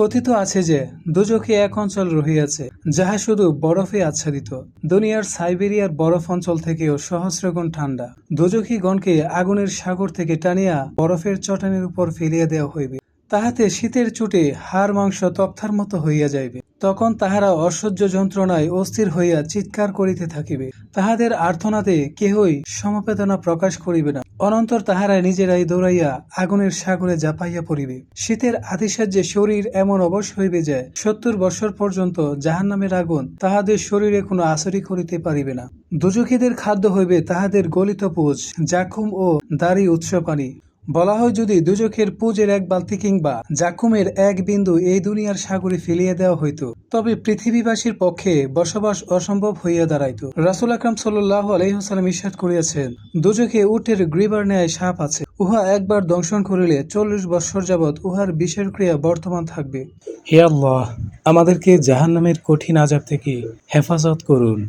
কথিত আছে যে, দুজকে এক অঞ্চল রহিয়াছে, যাহা শুধু বরফে আচ্ছাদিত। দুনিয়ার সাইবেরিয়ার বরফ অঞ্চল থেকেও সহস্রগুণ ঠান্ডা। দুজকি গণকে আগুনের সাগর থেকে টানিয়া বরফের চটানের উপর ফেলিয়া দেওয়া হইবে। তাহাতে শীতের চুটে হাড় মাংস তক্তার মতো হইয়া যাইবে। তখন তাহারা অসহ্য যন্ত্রণায় অস্থির হইয়া চিৎকার করিতে থাকিবে। তাহাদের আর্থনাতে কেহই সমবেদনা প্রকাশ করিবে না। অনন্তর তাহারা নিজেরাই দৌড়াইয়া আগুনের সাগরে জাপাইয়া পড়িবে। শীতের আতিশায্যে শরীর, এমন অবশ হইবে যে, সত্তর বছর পর্যন্ত জাহান নামের আগুন তাহাদের শরীরে কোনো আসরি করিতে পারিবে না। দুজখীদের খাদ্য হইবে তাহাদের গলিত পুজ, জাকুম ও দাড়ি উৎস পানি বলা হয় যদি দুজখের পুজের এক বালতি কিংবা জাকুমের এক বিন্দু এই দুনিয়ার সাগরে ফেলিয়ে দেওয়া হইত, তবে পৃথিবীবাসীর পক্ষে বসবাস অসম্ভব হইয়া দাঁড়াইত। রাসুল আকরাম সাল্লাহ আলহিহাসাল্লাম ইস্বাদ করিয়াছেন দুজখে উটের গ্রীবার ন্যায় সাপ আছে, উহা একবার দংশন করিলে চল্লিশ বৎসর যাবৎ উহার বিষের ক্রিয়া বর্তমান থাকবে। হে আল্লাহ, আমাদেরকে জাহান্নামের কঠিন আজাব থেকে হেফাজত করুন।